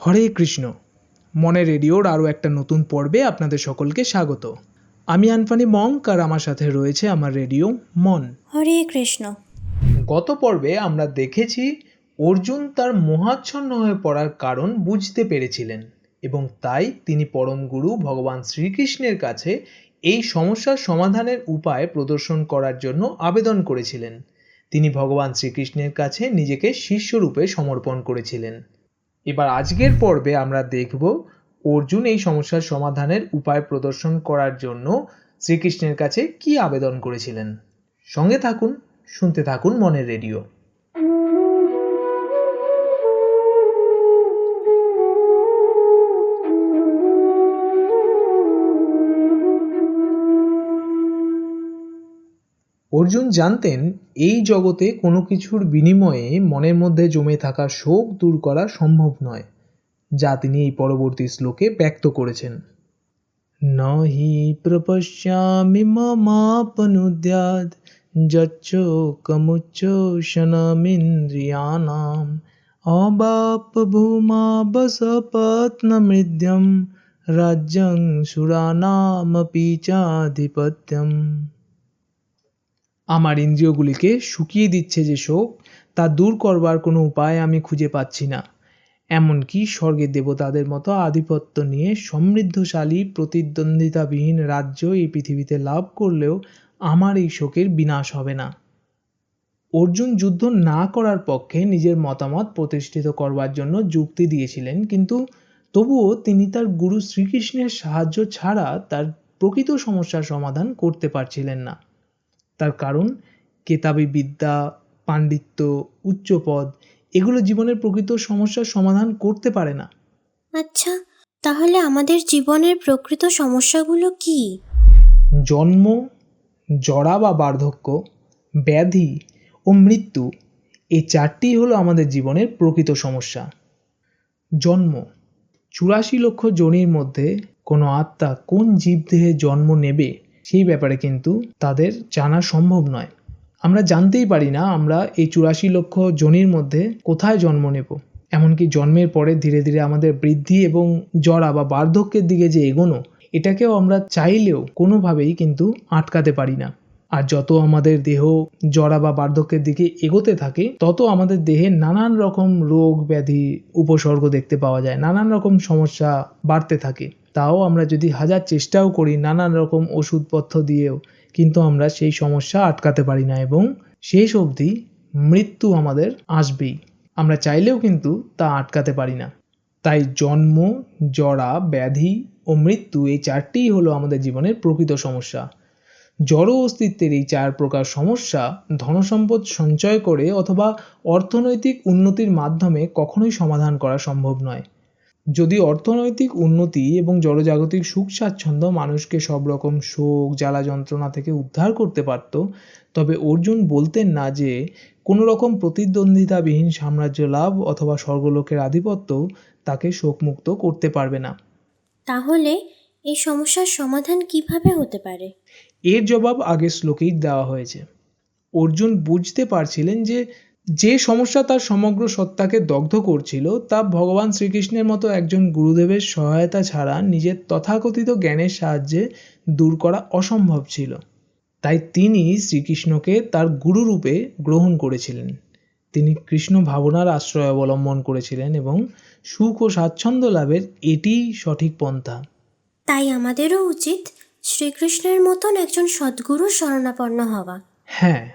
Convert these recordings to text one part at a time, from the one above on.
হরে কৃষ্ণ। মনে রেডিওর আরও একটা নতুন পর্বে আপনাদের সকলকে স্বাগত। আমি আনফানি মঙ্ক আর আমার সাথে রয়েছে আমার রেডিও মন। হরে কৃষ্ণ। গত পর্বে আমরা দেখেছি অর্জুন তার মোহাচ্ছন্ন হয়ে পড়ার কারণ বুঝতে পেরেছিলেন এবং তাই তিনি পরম গুরু ভগবান শ্রীকৃষ্ণের কাছে এই সমস্যার সমাধানের উপায় প্রদর্শন করার জন্য আবেদন করেছিলেন। তিনি ভগবান শ্রীকৃষ্ণের কাছে নিজেকে শিষ্যরূপে সমর্পণ করেছিলেন। এবার আজকের পর্বে আমরা দেখব অর্জুন এই সমস্যার সমাধানের উপায় প্রদর্শন করার জন্য শ্রীকৃষ্ণের কাছে কি আবেদন করেছিলেন। সঙ্গে থাকুন, শুনতে থাকুন মনের রেডিও। অর্জুন জানতেন, এই জগতে কোনো কিছুর বিনিময়ে মনের মধ্যে জমে থাকা শোক দূর করা সম্ভব নয়, যা তিনি এই পরবর্তী শ্লোকে ব্যক্ত করেছেন। নহি প্রপশ্যামি মমাপনুদ্যাদ যচ্চোকমুচ্চোষণমিন্দ্রিয়াণাম অবাপ ভূমা বসপত্নমৃদ্যম রাজ্যং সুরানামপি চাধিপত্যম। আমার ইন্দ্রিয়গুলিকে শুকিয়ে দিচ্ছে যে শোক, তা দূর করবার কোনো উপায় আমি খুঁজে পাচ্ছি না। এমনকি স্বর্গের দেবতাদের মতো আধিপত্য নিয়ে সমৃদ্ধশালী, প্রতিদ্বন্দ্বিতাবিহীন রাজ্য এই পৃথিবীতে লাভ করলেও আমার এই শোকের বিনাশ হবে না। অর্জুন যুদ্ধ না করার পক্ষে নিজের মতামত প্রতিষ্ঠিত করবার জন্য যুক্তি দিয়েছিলেন, কিন্তু তবুও তিনি তার গুরু শ্রীকৃষ্ণের সাহায্য ছাড়া তার প্রকৃত সমস্যার সমাধান করতে পারছিলেন না। তার কারণ কেতাবি বিদ্যা পাণ্ডিত্য উচ্চপদ এগুলো জীবনের প্রকৃত সমস্যার সমাধান করতে পারে না। আচ্ছা তাহলে আমাদের জীবনের প্রকৃত সমস্যাগুলো কি? জন্ম জরা বা বার্ধক্য ব্যাধি ও মৃত্যু এই চারটি হলো আমাদের জীবনের প্রকৃত সমস্যা। জন্ম চুরাশি লক্ষ জনির মধ্যে কোনো আত্মা কোন জীবদেহে জন্ম নেবে সেই ব্যাপারে কিন্তু তাদের জানা সম্ভব নয়। আমরা জানতেই পারি না আমরা এই চুরাশি লক্ষ জনির মধ্যে কোথায় জন্ম নেব। এমনকি জন্মের পরে ধীরে ধীরে আমাদের বৃদ্ধি এবং জরা বা বার্ধক্যের দিকে যে এগোনো, এটাকেও আমরা চাইলেও কোনোভাবেই কিন্তু আটকাতে পারি না। আর যত আমাদের দেহ জরা বা বার্ধক্যের দিকে এগোতে থাকে, তত আমাদের দেহে নানান রকম রোগ ব্যাধি উপসর্গ দেখতে পাওয়া যায়, নানান রকম সমস্যা বাড়তে থাকে। তাও আমরা যদি হাজার চেষ্টাও করি নানান রকম ওষুধপত্র দিয়েও, কিন্তু আমরা সেই সমস্যা আটকাতে পারি না এবং শেষ অবধি মৃত্যু আমাদের আসবেই। আমরা চাইলেও কিন্তু তা আটকাতে পারি না। তাই জন্ম, জরা, ব্যাধি ও মৃত্যু এই চারটিই হলো আমাদের জীবনের প্রকৃত সমস্যা। জড় অস্তিত্বের এই চার প্রকার সমস্যা ধনসম্পদ সঞ্চয় করে অথবা অর্থনৈতিক উন্নতির মাধ্যমে কখনোই সমাধান করা সম্ভব নয়। যদি অর্থনৈতিক উন্নতি এবং জড়জাগতিক সুখ স্বাচ্ছন্দ্য মানুষকে সব রকম শোক, জ্বালা যন্ত্রণা থেকে উদ্ধার করতে পারত, তবে অর্জুন বলতেন না যে কোনো রকম প্রতিদ্বন্দ্বিতাবিহীন সাম্রাজ্য লাভ অথবা স্বর্গলোকের আধিপত্য তাকে শোকমুক্ত করতে পারবে না। তাহলে এই সমস্যার সমাধান কীভাবে হতে পারে? এর জবাব আগের শ্লোকেই দেওয়া হয়েছে। অর্জুন বুঝতে পারছিলেন যে যে সমস্যা তার সমগ্র সত্তাকে দগ্ধ করছিল, তা ভগবান শ্রীকৃষ্ণের মতো একজন গুরুদেবের সহায়তা ছাড়া নিজের তথাকথিত জ্ঞানের সাহায্যে দূর করা অসম্ভব ছিল। তাই তিনি শ্রীকৃষ্ণকে তার গুরুরূপে গ্রহণ করেছিলেন। তিনি কৃষ্ণ ভাবনার আশ্রয় অবলম্বন করেছিলেন এবং সুখ ও স্বাচ্ছন্দ্য লাভের এটিই সঠিক পন্থা। তাই আমাদেরও উচিত শ্রীকৃষ্ণের মতন একজন সদ্গুরুর শরণাপন্ন হওয়া। হ্যাঁ।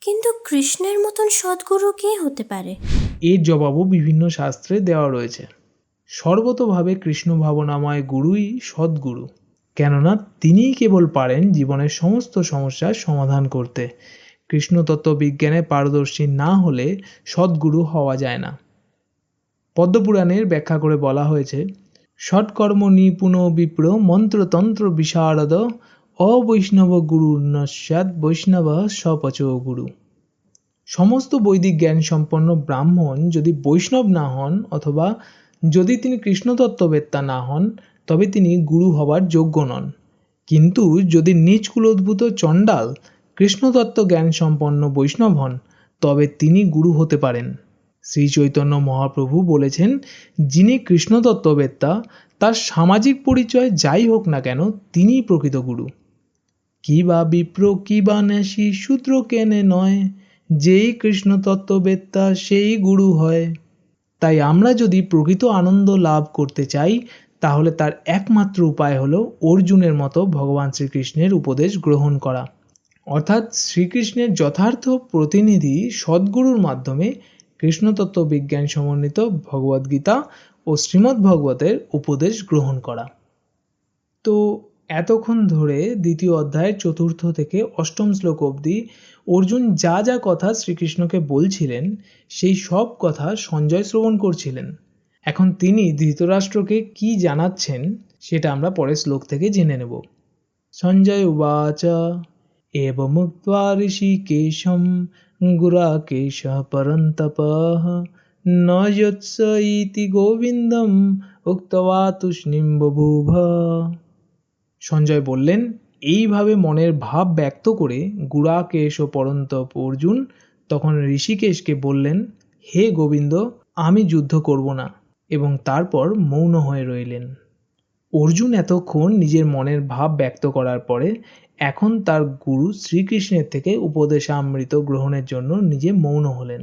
কিন্তু কৃষ্ণের মতন সদ্গুরু কে হতে পারে? এর জবাবও বিভিন্ন শাস্ত্রে দেওয়া রয়েছে। সর্বতভাবে কৃষ্ণ ভাবনাময় গুরুই সদ্গুরু। কেননা তিনিই কেবল পারেন জীবনের সমস্ত সমস্যার সমাধান করতে। কৃষ্ণ তত্ত্ব বিজ্ঞানে পারদর্শী না হলে সদ্গুরু হওয়া যায় না। পদ্মপুরাণের ব্যাখ্যা করে বলা হয়েছে সৎকর্ম নিপুণ বিপ্র মন্ত্রতন্ত্র বিশারদ অবৈষ্ণব গুরু নস্যাৎ বৈষ্ণব সপচ গুরু সমস্ত বৈদিক জ্ঞান সম্পন্ন ব্রাহ্মণ যদি বৈষ্ণব না হন অথবা যদি তিনি কৃষ্ণতত্ত্ববেত্তা না হন, তবে তিনি গুরু হবার যোগ্য নন। কিন্তু যদি নিজ কুলোদ্ভূত চণ্ডাল কৃষ্ণতত্ত্ব জ্ঞান সম্পন্ন বৈষ্ণব হন, তবে তিনি গুরু হতে পারেন। শ্রী চৈতন্য মহাপ্রভু বলেছেন, যিনি কৃষ্ণতত্ত্ববেত্তা, তার সামাজিক পরিচয় যাই হোক না কেন, তিনিই প্রকৃত গুরু। কি বা বিপ্র, কি বা ন্যাসী, শূদ্র কেনে নয়, যেই কৃষ্ণ তত্ত্ববেত্তা সেই গুরু হয়। তাই আমরা যদি প্রকৃত আনন্দ লাভ করতে চাই, তাহলে তার একমাত্র উপায় হলো অর্জুনের মতো ভগবান শ্রীকৃষ্ণের উপদেশ গ্রহণ করা। অর্থাৎ শ্রীকৃষ্ণের যথার্থ প্রতিনিধি সদ্গুরুর মাধ্যমে কৃষ্ণতত্ত্ব বিজ্ঞান সমন্বিত ভগবদ্গীতা ও শ্রীমদ্ ভগবতের উপদেশ গ্রহণ করা। তো এতক্ষণ ধরে দ্বিতীয় অধ্যায়ের চতুর্থ থেকে অষ্টম শ্লোক অবধি অর্জুন যা যা কথা শ্রীকৃষ্ণকে বলছিলেন, সেই সব কথা সঞ্জয় শ্রবণ করছিলেন। এখন তিনি ধৃতরাষ্ট্রকে কি জানাচ্ছেন, সেটা আমরা পরের শ্লোক থেকে জেনে নেব। সঞ্জয় উবাচ এবমুক্ত্বা ঋষিকেশম গুরাকেশ পরন্তপঃ ন যৎস ইতি গোবিন্দম উক্তবা তুষ্ণিম বভূভ সঞ্জয় বললেন, এইভাবে মনের ভাব ব্যক্ত করে গুড়াকেশ ও পরন্তপ অর্জুন তখন ঋষিকেশকে বললেন, হে গোবিন্দ, আমি যুদ্ধ করব না। এবং তারপর মৌন হয়ে রইলেন। অর্জুন এতক্ষণ নিজের মনের ভাব ব্যক্ত করার পরে এখন তার গুরু শ্রীকৃষ্ণের থেকে উপদেশামৃত গ্রহণের জন্য নিজে মৌন হলেন।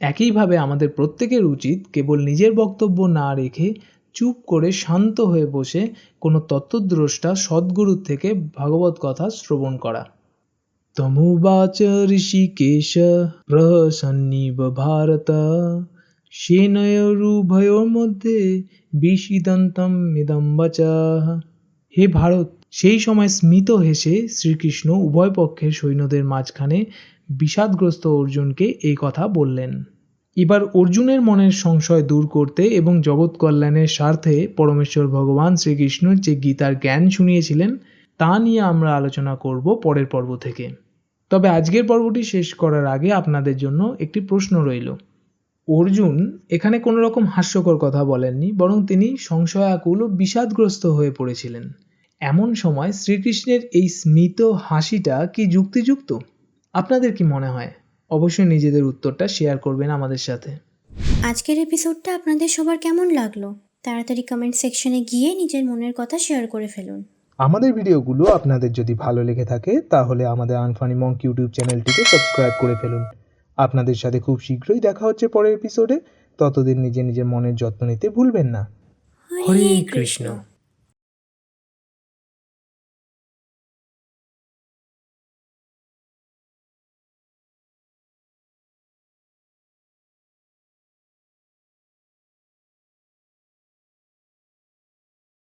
একইভাবে আমাদের প্রত্যেকের উচিত কেবল নিজের বক্তব্য না রেখে চুপ করে শান্ত হয়ে বসে কোনো তত্ত্বদ্রষ্টা সদ্গুরুর থেকে ভাগবত কথা শ্রবণ করা। তমুবাচ ঋষিকেশ প্রসন্নিব ভারত। সেনয়োরুভয়োর মধ্যে বিষিদন্তম ইদম বচঃ। হে ভারত, সেই সময় স্মিত হেসে শ্রীকৃষ্ণ উভয় পক্ষের সৈন্যদের মাঝখানে বিষাদগ্রস্ত অর্জুনকে এই কথা বললেন। এবার অর্জুনের মনের সংশয় দূর করতে এবং জগৎ কল্যাণের স্বার্থে পরমেশ্বর ভগবান শ্রীকৃষ্ণ যে গীতার জ্ঞান শুনিয়েছিলেন, তা নিয়ে আমরা আলোচনা করব পরের পর্ব থেকে। তবে আজকের পর্বটি শেষ করার আগে আপনাদের জন্য একটি প্রশ্ন রইল। অর্জুন এখানে কোনো রকম হাস্যকর কথা বলেননি বরং তিনি সংশয়াকুল ও বিষাদগ্রস্ত হয়ে পড়েছিলেন। এমন সময় শ্রীকৃষ্ণের এই স্মিত হাসিটা কি যুক্তিযুক্ত? আপনাদের কি মনে হয়? অবশ্যই নিজেদের উত্তরটা শেয়ার করবেন আমাদের সাথে। আজকের এপিসোডটা আপনাদের সবার কেমন লাগল? তাড়াতাড়ি কমেন্ট সেকশনে গিয়ে নিজের মনের কথা শেয়ার করে ফেলুন। আমাদের ভিডিওগুলো আপনাদের যদি ভালো লেগে থাকে তাহলে আমাদের আনফানি মঙ্ক ইউটিউব চ্যানেলটিকে সাবস্ক্রাইব করে ফেলুন। আপনাদের সাথে খুব শীঘ্রই দেখা হচ্ছে পরের এপিসোডে ততদিন নিজে নিজের মনের যত্ন নিতে ভুলবেন না। হরে কৃষ্ণ।